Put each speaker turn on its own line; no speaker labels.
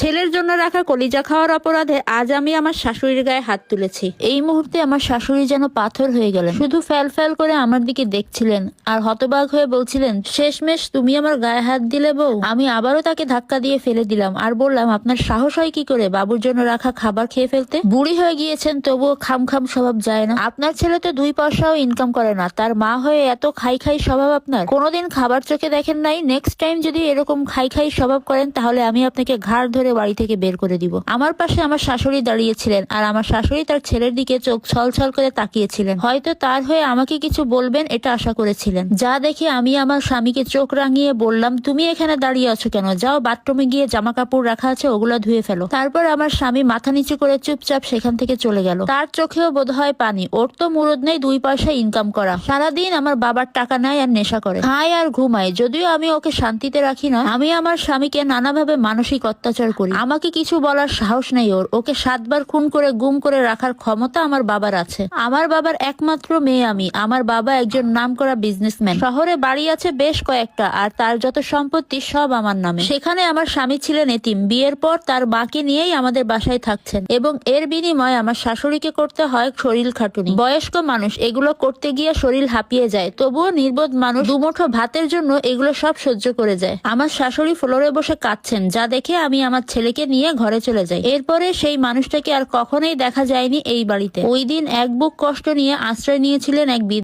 ছেলের জন্য রাখা কলিজা খাওয়ার অপরাধে আজ আমি আমার শাশুড়ির গায়ে হাত তুলেছি। এই মুহূর্তে আমার শাশুড়ি যেন পাথর হয়ে গেলেন। শুধু ফ্যাল ফ্যাল করে আমার দিকে দেখছিলেন আর হতবাক হয়ে বলছিলেন, শেষমেশ তুমি আমার গায়ে হাত দিলে বউ? আমি আবারও তাকে ধাক্কা দিয়ে ফেলে দিলাম আর বললাম, আপনার সাহস হয় কি করে বাবুর জন্য রাখা খাবার খেয়ে ফেলতে? বুড়ি হয়ে গিয়েছেন, তবুও খাম খাম স্বভাব যায় না। আপনার ছেলে তো দুই পয়সাও ইনকাম করে না, তার মা হয়ে এত খাই খাই স্বভাব আপনার? কোনোদিন খাবার চোখে দেখেন নাই নেক্সট টাইম যদি এরকম খাই খাই স্বভাব করেন, তাহলে আমি আপনাকে ঘাড় ধরে বাড়ি থেকে বের করে দিব। আমার পাশে আমার শাশুড়ি দাঁড়িয়েছিলেন আর আমার শাশুড়ি তার ছেলের দিকে চোখ ছল ছল করে তাকিয়েছিলেন। হয়তো তার হয়ে আমাকে কিছু বলবেন এটা আশা করেছিলেন। যা দেখে আমি আমার স্বামীকে চোখ রাঙিয়ে বললাম, তুমি এখানে দাঁড়িয়ে আছো কেন? যাও বাথরুমে গিয়ে জামা কাপড় রাখা আছে, ওগুলো ধুয়ে ফেলো। তারপর আমার স্বামী মাথা নিচু করে চুপচাপ সেখান থেকে চলে গেল। তার চোখেও বোধ হয় পানি। ওর তো মুরদ নেই, দুই পয়সা ইনকাম করা। সারাদিন আমার বাবার টাকা নেয় আর নেশা করে। খায় আর ঘুমায়। যদিও আমি ওকে শান্তিতে রাখি না, আমি আমার স্বামীকে নানাভাবে মানসিক অত্যাচার করি। আমাকে কিছু বলার সাহস নেই ওর। ওকে সাতবার খুন করে, গুম করে রাখার ক্ষমতা আমার বাবার আছে। আমার বাবার একমাত্র মেয়ে আমি। আমার বাবা একজন নামকরা বিজনেসম্যান শহরে বাড়ি আছে বেশ কয়েকটা, আর তার যত সম্পত্তি সব আমার নামে। সেখানে আমার স্বামী ছিলেন এতিম। বিয়ের পর তার বাকি নিয়েই আমাদের বাসায় থাকছেন। এবং এর বিনিময়ে আমার শাশুড়িকে করতে হয় শরীর খাটুনি। বয়স্ক মানুষ, এগুলো করতে গিয়ে শরীর হাঁপিয়ে যায়। তবুও নির্বোধ মানুষ দুমুঠো ভাতের জন্য এগুলো সব সহ্য করে যায়। আমার শাশুড়ি ফ্লোরে বসে কাঁদছেন, যা দেখে আমি আমার ছেলেকে নিয়ে ঘরে চলে যায়। এরপরে সেই মানুষটাকে আর কখনোই দেখা যায়নি এই বাড়িতে। ওই দিন এক বুক কষ্ট নিয়ে আশ্রয় নিয়েছিলেন এক